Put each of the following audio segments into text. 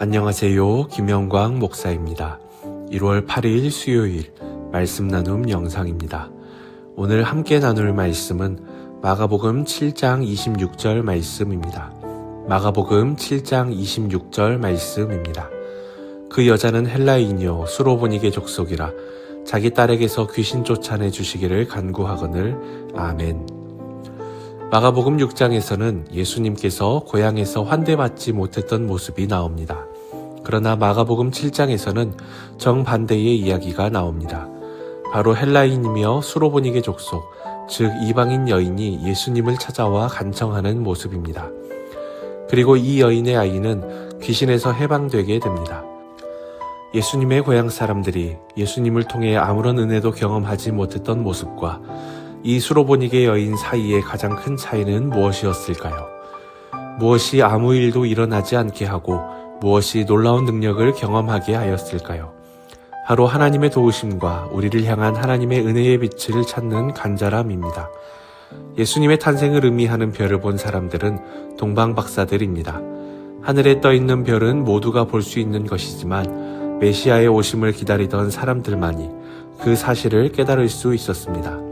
안녕하세요. 김영광 목사입니다. 1월 8일 수요일 말씀 나눔 영상입니다. 오늘 함께 나눌 말씀은 마가복음 7장 26절 말씀입니다. 마가복음 7장 26절 말씀입니다. 그 여자는 헬라인이요 수로보니게 족속이라 자기 딸에게서 귀신 쫓아내 주시기를 간구하거늘 아멘. 마가복음 6장에서는 예수님께서 고향에서 환대받지 못했던 모습이 나옵니다. 그러나 마가복음 7장에서는 정반대의 이야기가 나옵니다. 바로 헬라인이며 수로보니게 족속, 즉 이방인 여인이 예수님을 찾아와 간청하는 모습입니다. 그리고 이 여인의 아이는 귀신에서 해방되게 됩니다. 예수님의 고향 사람들이 예수님을 통해 아무런 은혜도 경험하지 못했던 모습과 이 수로보니게 여인 사이의 가장 큰 차이는 무엇이었을까요? 무엇이 아무 일도 일어나지 않게 하고 무엇이 놀라운 능력을 경험하게 하였을까요? 바로 하나님의 도우심과 우리를 향한 하나님의 은혜의 빛을 찾는 간절함입니다. 예수님의 탄생을 의미하는 별을 본 사람들은 동방박사들입니다. 하늘에 떠 있는 별은 모두가 볼 수 있는 것이지만 메시아의 오심을 기다리던 사람들만이 그 사실을 깨달을 수 있었습니다.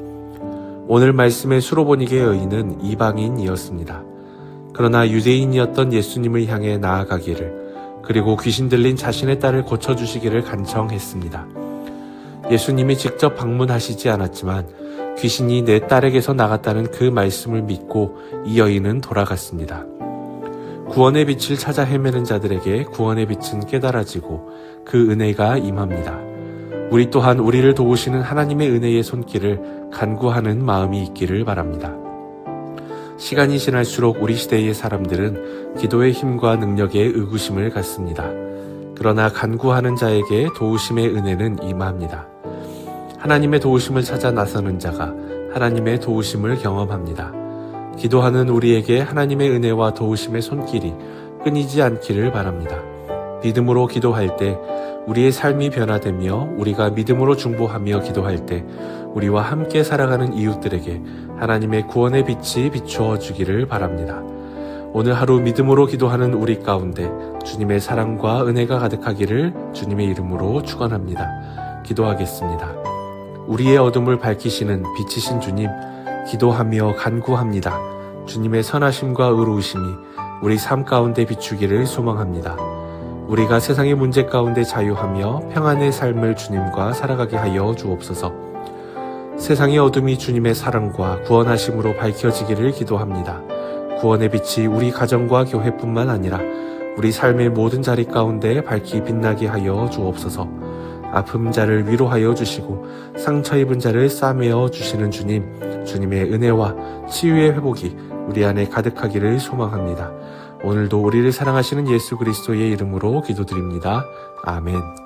오늘 말씀의 수로보니게 여인은 이방인이었습니다. 그러나 유대인이었던 예수님을 향해 나아가기를 그리고 귀신 들린 자신의 딸을 고쳐주시기를 간청했습니다. 예수님이 직접 방문하시지 않았지만 귀신이 내 딸에게서 나갔다는 그 말씀을 믿고 이 여인은 돌아갔습니다. 구원의 빛을 찾아 헤매는 자들에게 구원의 빛은 깨달아지고 그 은혜가 임합니다. 우리 또한 우리를 도우시는 하나님의 은혜의 손길을 간구하는 마음이 있기를 바랍니다. 시간이 지날수록 우리 시대의 사람들은 기도의 힘과 능력에 의구심을 갖습니다. 그러나 간구하는 자에게 도우심의 은혜는 임합니다. 하나님의 도우심을 찾아 나서는 자가 하나님의 도우심을 경험합니다. 기도하는 우리에게 하나님의 은혜와 도우심의 손길이 끊이지 않기를 바랍니다. 믿음으로 기도할 때 우리의 삶이 변화되며 우리가 믿음으로 중보하며 기도할 때 우리와 함께 살아가는 이웃들에게 하나님의 구원의 빛이 비추어 주기를 바랍니다. 오늘 하루 믿음으로 기도하는 우리 가운데 주님의 사랑과 은혜가 가득하기를 주님의 이름으로 축원합니다. 기도하겠습니다. 우리의 어둠을 밝히시는 빛이신 주님, 기도하며 간구합니다. 주님의 선하심과 의로우심이 우리 삶 가운데 비추기를 소망합니다. 우리가 세상의 문제 가운데 자유하며 평안의 삶을 주님과 살아가게 하여 주옵소서. 세상의 어둠이 주님의 사랑과 구원하심으로 밝혀지기를 기도합니다. 구원의 빛이 우리 가정과 교회뿐만 아니라 우리 삶의 모든 자리 가운데 밝히 빛나게 하여 주옵소서. 아픔 자를 위로하여 주시고 상처 입은 자를 싸매어 주시는 주님, 주님의 은혜와 치유의 회복이 우리 안에 가득하기를 소망합니다. 오늘도 우리를 사랑하시는 예수 그리스도의 이름으로 기도드립니다. 아멘.